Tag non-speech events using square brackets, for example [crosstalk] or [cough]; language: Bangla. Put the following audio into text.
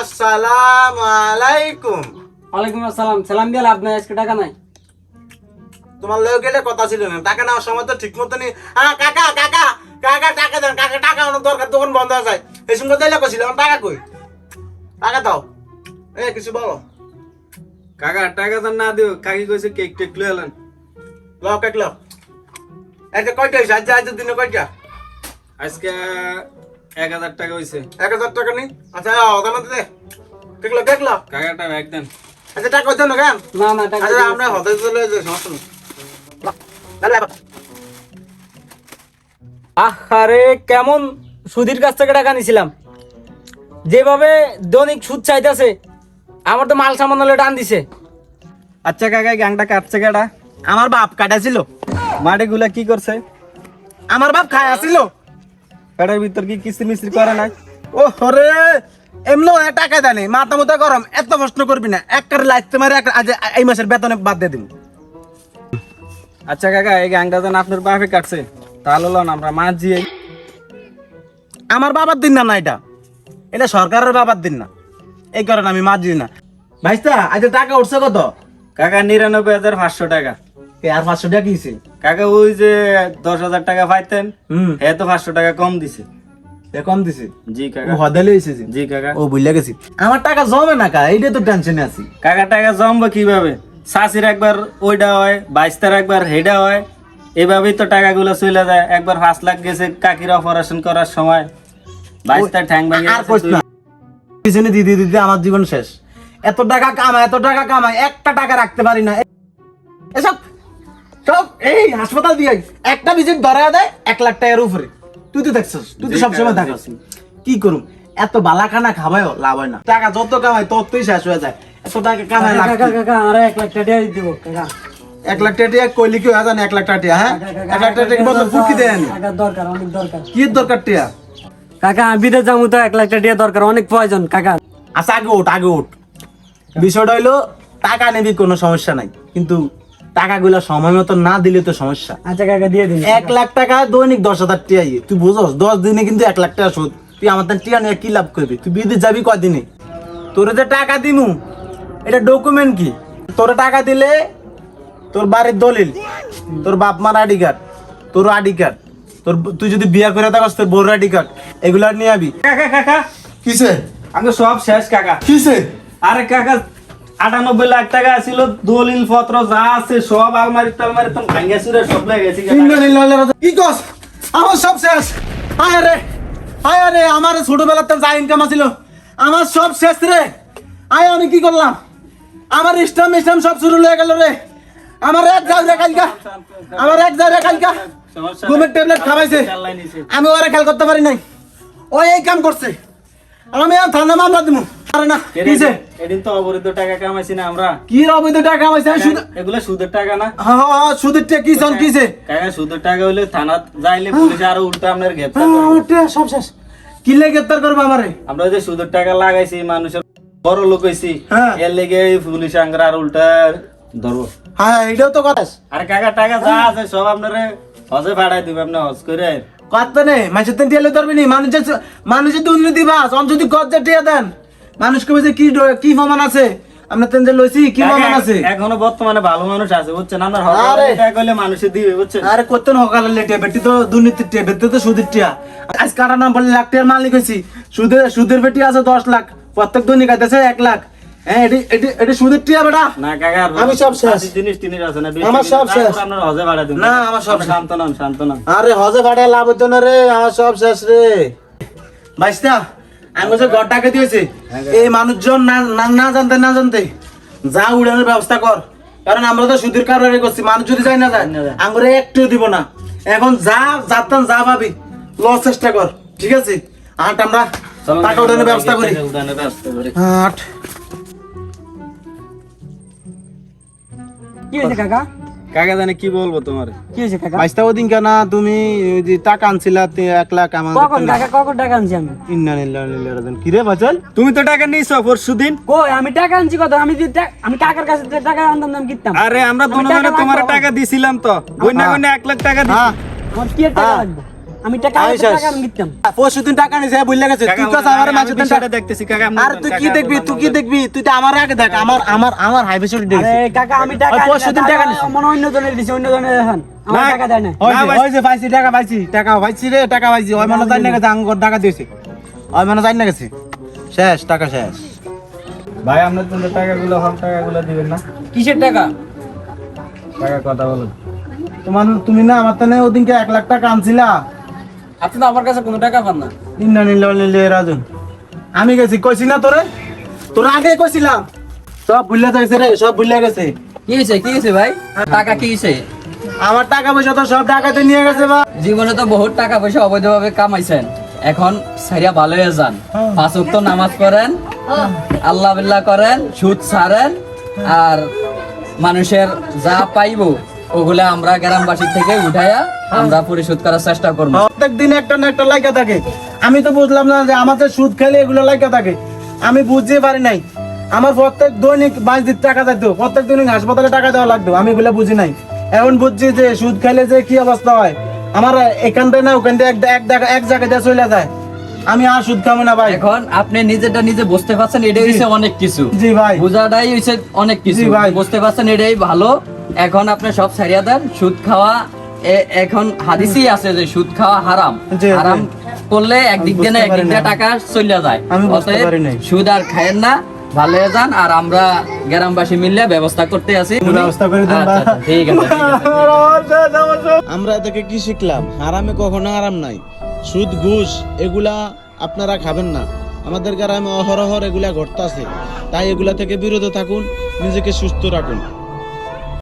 আসসালামু আলাইকুম। ওয়ালাইকুম আসসালাম। সালাম দিয়ে লাভ নাই আজকে টাকা নাই। তোমার লোক গেলে কথা ছিল না টাকা নেওয়ার সময় তো ঠিক মতো নেই হ্যাঁ কাকা কাকা কাকা টাকা দেন কাকা টাকা অনেক দরকার দোকান বন্ধ হয়ে যায়। এই সঙ্গে দিলে কছিল আমার টাকা কই? টাকা দাও। এ কিছু বলো। কাকা টাকা তো না দিও কাকি কইছে কেক টেক লই এলেন। লও কেক লও। একটা কয়টা হয়েছে আজ আজ দিনে কয়টা? আজকে এক হাজার টাকা হইছে। এক হাজার টাকা নেই? আচ্ছা দে। কেক ব্যাগ দেন। আচ্ছা টাকা কেন? না না টাকা আচ্ছা আমরা হতে চলে যাই সমস্যা নেই। আরে কেমন সুধীর কাছ থেকে টাকা নিছিলাম। যেভাবে দৈনিক সুদ চাইতেছে আমার তো মাল সামান হলে টান দিছে। আচ্ছা কাকা গ্যাংটা কাটছে কেডা? আমার বাপ কাটাছিল। মাটি গুলা কি করছে? আমার বাপ খায় আসিল। পেটের ভিতর কি কিস্তি মিস্ত্রি করে না ও হরে এমন টাকা নাই। মাথা মতো গরম, এত প্রশ্ন করবি না। এক কারে লাইতে মারে আজ এই মাসের বেতনে বাদ দিয়ে দিব আচ্ছা কাকা, এই গ্যাংটা যেন আপনার বাপে কাটছে। তাহলে লন, আমরা মাছ দিয়ে আমার বাবার দিন না না এটা। এটা সরকারের বাবার দিন না। এই কারণে আমি মাছ দিই না। ভাইস্তা, আজ টাকা উঠছে কত? কাকা, নিরানব্বই হাজার পাঁচশো টাকা। আর পাঁচশো টাকা কিছে কাকা ওই যে দশ হাজার টাকা পাইতেন হুম। হে তো পাঁচশো টাকা কম দিছে। কম দিছে? জি কাকা। হদালে এসেছে জি কাকা। ও বুঝলে গেছি। আমার টাকা জমে না কা এইটা তো টেনশনে আছি। কাকা টাকা জমবো কীভাবে? শাশির একবার ওইটা হয় বাইশটার একবার হেডা হয় এভাবেই তো টাকাগুলো চলে যায়। একবার পাঁচ লাখ গেছে কাকির অপারেশন করার সময়। বাইশটা ঠ্যাং ভাঙে পিছনে দিদি দিদি আমার জীবন শেষ। এত টাকা কামায় এত টাকা কামায় একটা টাকা রাখতে পারি না। এসব সব এই হাসপাতাল দিয়ে একটা ভিজিট ধরা দেয় এক লাখ টাকার উপরে। তুই তো দেখছিস তুই তো সবসময় থাকিস। কি করুম? এত বালাখানা খাবায়ও লাভ হয় না। টাকা যত কামায় ততই শেষ হয়ে যায়। এত টাকা কামায় লাভ আরে এক লাখ টাকা দিব কাকা। এক লাখ টাকা কইলি কি হয় এক লাখ টাকা হ্যাঁ? এক লাখ টাকা বলতে ফুটকি দেয় দরকার অনেক দরকার। কি দরকার টিয়া? কাকা আমি বিদেশ যাব তো এক লাখ টাকা দরকার অনেক প্রয়োজন কাকা। আচ্ছা আগে ওঠ আগে ওঠ বিষয়টা হইল টাকা নেবি কোনো সমস্যা নাই। কিন্তু টাকাগুলো সময় মতো না দিলে তো সমস্যা। আচ্ছা কাকা দিয়ে দিন। এক লাখ টাকা দৈনিক দশ হাজার টিয়া ইয়ে। তুই বুঝস দশ দিনে কিন্তু এক লাখ টাকা শোধ। তুই আমার তার টিয়া নিয়ে কি লাভ করবি? তুই বিদেশ যাবি কদিনে তোর যে টাকা দিমু এটা ডকুমেন্ট কি? তোর টাকা দিলে তোর বাড়ির দলিল তোর বাপ মার আইডি কার্ড তোর আইডি কার্ড তোর তুই যদি বিয়ে করে থাকস তোর বউর আইডি কার্ড এগুলো নিয়ে আবি। কাকা কাকা কিসে? আমি সব শেষ কাকা। কিসে? আরে কাকা আটানব্বই লাখ টাকা ছিল দলিল পত্র যা আছে সব আলমারি টালমারি তো ভাঙ্গা চুরে সব লেগে গেছে। কি কস? আমার সব শেষ। আয় রে আয় রে আমার ছোটবেলাতে যা ইনকাম আছিল আমার সব শেষ রে। আয় আমি কি করলাম? আমার ইস্টাম ইস্টাম সব শুরু হয়ে গেল রে। আমার এক রে কালকা আমার এক রে কালকা ঘুমের ট্যাবলেট খাওয়াইছে। নিছে। আমি ওরা খেয়াল করতে পারি নাই। ও এই কাম করছে। আমি থানা মামলা দিব আরে না কিছে এদিন তো অবৈধ টাকা কামাইছি না আমরা। কি অবৈধ টাকা কামাইছে? শুধু এগুলো সুদের টাকা না। হ্যাঁ হ্যাঁ হ্যাঁ, সুদের টাকা কি চল কিছে কাকা সুদের টাকা হইলে থানা যাইলে পুলিশ আরও উল্টা আপনার গ্রেপ্তার করবে। সব শেষ। কিলে গ্রেপ্তার করব আমারে? আমরা যে সুদের টাকা লাগাইছি মানুষের বড় লোক হইছি। এর লেগে পুলিশ আঙ্গরা আর উল্টা ধরবো। হ্যাঁ এটাও তো কথা। আর কাকা টাকা যা আছে সব আপনারে হজে ভাড়াই দিবে আপনি হজ করে। কথা নেই মানুষের তেন টিয়ালে ধরবি নি মানুষের মানুষের দুর্নীতি বাস অন যদি গজ্জা টিয়া দেন। মানুষকে বলছে কি কি প্রমাণ আছে? আমরা তেন যে লইছি কি প্রমাণ আছে? এখনও বর্তমানে ভালো মানুষ আছে বুঝছেন। হজ টাকা করলে মানুষে দিবে বুঝছেন? আরে কত হকালে লেটিয়া বেটি তো দুর্নীতির টিয়া বেটি তো সুদের টিয়া। আজ কাটা নাম বলে লাখ টিয়ার মালিক হয়েছি সুদের সুদের বেটি আছে দশ লাখ প্রত্যেক দৈনিক আছে এক লাখ। হ্যাঁ এটি এটি এটি সুদের টিয়া বেটা। না কাকা আমি সব শেষ। জিনিস টিনিস আছে না আমার সব শেষ। আপনার হজে ভাড়া দিবেন না, আমার সব। শান্ত নন শান্ত নন। আরে হজে ভাড়া লাভ হতো না রে আমার সব শেষ রে। বাইসটা আমি বলছি ঘর টাকা দিয়েছে। এই মানুষজন না না- জানতে না জানতে যা উড়ানোর ব্যবস্থা কর। কারণ আমরা তো সুদীর কারবারে করছি মানুষ যদি যায় না যায়। আমরা একটু দিব না। এখন যা যাতাম যা ভাবি লস চেষ্টা কর ঠিক আছে? আট আমরা চলুন, উঠানোর ব্যবস্থা করি। টাকা উঠানোর ব্যবস্থা করি। আট। কি হয়েছে কাকা? কাকা জানে কি বলব তোমার? কি হয়েছে কাকা? ওদিন কেনা তুমি ওই যে টাকা আনছিলা তে- এক লাখ আমার কখন টাকা কখন টাকা আনছি আমি? কি রে বাচাল তুমি তো টাকা নিছো পরশু দিন কই আমি টাকা আনছি কত? আমি আমি কাকার কাছে টাকা আনতাম আমি কিনতাম। আরে আমরা আমি দুজনে তোমার টাকা দিছিলাম তো। বইনা বইনা এক লাখ টাকা দিছি। আমার কি টাকা। লাগবে? আমি টাকা। টাকা নিতাম পরশু দিন টাকা নিছে বুঝলে গেছে। তুই তো আমার মাঝে দিন বিষয়টা দেখতেছি কাকা আর তুই কি দেখবি? তুই কি দেখবি? তুই তো আমার আগে দেখ। আমার আমার আমার হাই আরে কাকা আমি টাকা পরশু দিন টাকা নিছি। মনে অন্য জনের দিছি অন্য জনের এখন। আমার টাকা দেয় না ওই যে ভাই। ওই যে পাইছি টাকা পাইছি টাকা পাইছি রে টাকা পাইছি। ওই মানে জানি না গেছে আঙ্গুর টাকা দিয়েছে। ওই মানে জানি না গেছে। শেষ টাকা শেষ। ভাই আপনার তো টাকাগুলো হল টাকাগুলো দিবেন না। কিসের টাকা? টাকা কথা বলুন তোমার তুমি না আমার তানে ওদিনকে এক লাখ টাকা আনছিলা। আপনি তো আমার কাছে কোনো টাকা পান না। নিন্দা নিলে নিলে রাজুন আমি গেছি কইছি না তোরে? তোর আগে কইছিলাম। সব ভুলে যাইছে রে সব ভুলে গেছে। কি হয়েছে কি হয়েছে ভাই? টাকা কি হয়েছে আমার টাকা পয়সা তো সব টাকাতে নিয়ে গেছে বা জীবনে তো বহুত টাকা পয়সা অবৈধভাবে কামাইছেন। এখন সারিয়া ভালো হয়ে যান। পাঁচ ওয়াক্ত নামাজ পড়েন আল্লাহ বিল্লাহ করেন সুদ ছাড়েন আর মানুষের যা পাইবো ওগুলা আমরা গ্রামবাসী থেকে উঠাইয়া আমরা পরিশোধ করার চেষ্টা করব। প্রত্যেক দিন একটা না একটা লাইকা থাকে। আমি তো বুঝলাম না যে আমাদের সুদ খেলে এগুলো লাইকা থাকে। আমি বুঝতে পারি নাই। আমার প্রত্যেক দৈনিক বাইশ দিন টাকা দিত প্রত্যেক দৈনিক হাসপাতালে টাকা দেওয়া লাগতো। আমি এগুলো বুঝি নাই। এখন বুঝছি যে সুদ খেলে যে কি অবস্থা হয়। আমার এখান থেকে না ওখান থেকে এক এক জায়গা এক জায়গায় চলে যায়। আমি আর সুদ খাব না ভাই। এখন আপনি নিজেটা নিজে বুঝতে পারছেন এটাই হচ্ছে অনেক কিছু। জি ভাই। বোঝাটাই হচ্ছে অনেক কিছু। ভাই। বুঝতে পারছেন এটাই ভালো। এখন আপনি সব ছাড়িয়া দেন সুদ খাওয়া এখন হাদিসই আছে যে সুদ খাওয়া হারাম। হারাম করলে একদিক দিয়ে না একদিক দিয়ে টাকা চলে যায়। অতএব। সুদ আর খায়েন না ভালো যান আর আমরা গ্রামবাসী মিললে ব্যবস্থা করতে আছি। ব্যবস্থা করে দেন আচ্ছা, ঠিক আছে [laughs] আমরা থেকে কি শিখলাম? হারামে কখনো আরাম নাই। সুদ ঘুষ এগুলা আপনারা খাবেন না। আমাদের গ্রামে অহরহর এগুলা ঘটতাছে। তাই এগুলা থেকে বিরত থাকুন নিজেকে সুস্থ রাখুন।